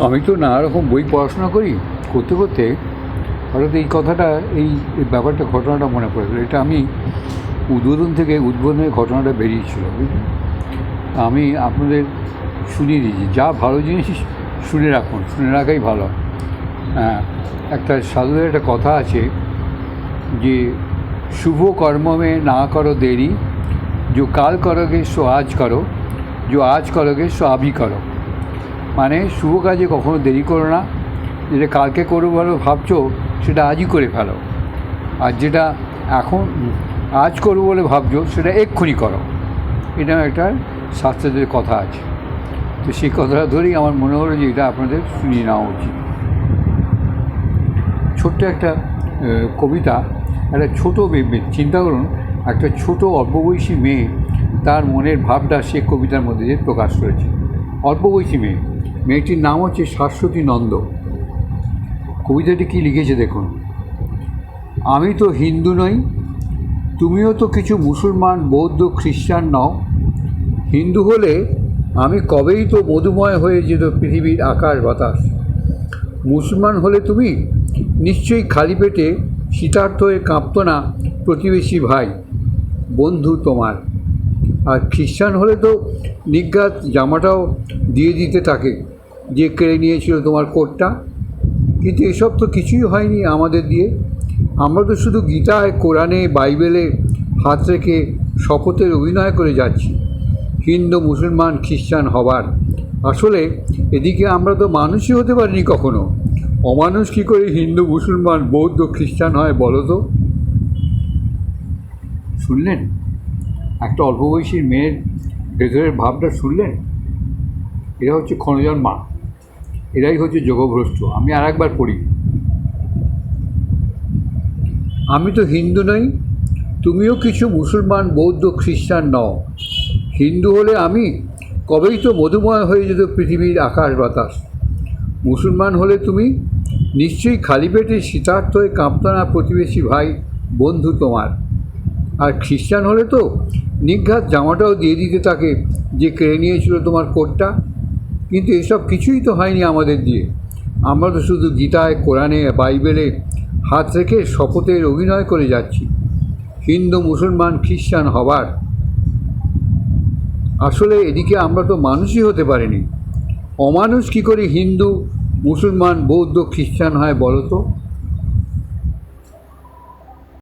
আমি তো নানা রকম বই পড়াশোনা করি, করতে করতে হঠাৎ এই কথাটা, এই ব্যাপারটা, ঘটনাটা মনে পড়ে গেলো। এটা আমি উদ্বোধন থেকে উদ্বোধনের ঘটনাটা বেরিয়েছিল আমি আপনাদের শুনিয়ে দিয়েছি। যা ভালো জিনিস শুনে রাখুন, শুনে রাখাই ভালো। হ্যাঁ একটা সাধুদের একটা কথা আছে যে, শুভ কর্ম না করো দেরি जो কাল করোগে সো আজ করো जो আজ করোগে সো আবি করো। মানে শুভ কাজে কখনো দেরি করো না। যেটা কালকে করব বলো ভাবছ, সেটা আজই করে ফেলো। আর যেটা এখন, আজ করব বলে ভাবছ, সেটা এক্ষুনি করো। এটা একটা শাস্ত্রদের কথা আছে। তো সেই কথাটা ধরেই আমার মনে হলো যে এটা আপনাদের শুনিয়ে নেওয়া উচিত। ছোট্ট একটা কবিতা, একটা ছোটো চিন্তা করুন, একটা ছোট অল্প বয়সী মেয়ে, তার মনের ভাবটা সে কবিতার মধ্যে প্রকাশ করেছে। অল্প বয়সী মেয়ে। মেয়েটির নাম হচ্ছে শাশ্বতী নন্দ। কবিতাটি কি লিখেছে দেখুন। আমি তো হিন্দু নই, তুমিও তো কিছু মুসলমান, বৌদ্ধ, খ্রিস্টান নও। হিন্দু হলে আমি কবেই তো মধুময় হয়ে যেত পৃথিবীর আকাশ বাতাস। মুসলমান হলে তুমি নিশ্চয়ই খালি পেটে শীতার্থ হয়ে কাঁপতো না প্রতিবেশী ভাই, বন্ধু তোমার। আর খ্রিস্টান হলে তো নিজ্ঞাত জামাটাও দিয়ে দিতে তাকে যে কেড়ে নিয়েছিল তোমার কোটটা, কিন্তু এসব তো কিছুই হয়নি আমাদের দিয়ে। আমরা তো শুধু গীতায়, কোরআনে, বাইবেলে হাত রেখে শপথের অভিনয় করে যাচ্ছি, হিন্দু, মুসলমান, খ্রিস্টান হবার। আসলে এদিকে আমরা তো মানুষই হতে পারিনি কখনো। অমানুষ কী করে হিন্দু, মুসলমান, বৌদ্ধ, খ্রিস্টান হয় বলো তো? শুনলেন? একটা অল্প বয়সী মেয়ের ভেতরের ভাবটা শুনলেন? এরা হচ্ছে ক্ষণজন মা। এরাই হচ্ছে যোগভ্রষ্ট। আমি আর একবার পড়ি। আমি তো হিন্দু নই, তুমিও কিছু মুসলমান, বৌদ্ধ, খ্রিস্টান নও। হিন্দু হলে আমি কবেই তো মধুময় হয়ে যেত পৃথিবীর আকাশ বাতাস। মুসলমান হলে তুমি নিশ্চয়ই খালি পেটে শীতার্থ হয়ে কাঁপতো না প্রতিবেশী ভাই, বন্ধু তোমার। আর খ্রিস্টান হলে তো নিঘাত জামাটাও দিয়ে দিতে তাকে যে কেড়ে নিয়েছিল তোমার কোটটা। কিন্তু এসব কিছুই তো হয়নি আমাদের দিয়ে। আমরা তো শুধু গীতায়, কোরআনে, বাইবেলে হাত রেখে শপথের অভিনয় করে যাচ্ছি। হিন্দু, মুসলমান, খ্রিস্টান হবার। আসলে এদিকে আমরা তো মানুষই হতে পারিনি। অমানুষ কী করে হিন্দু, মুসলমান, বৌদ্ধ, খ্রিস্টান হয় বলো তো?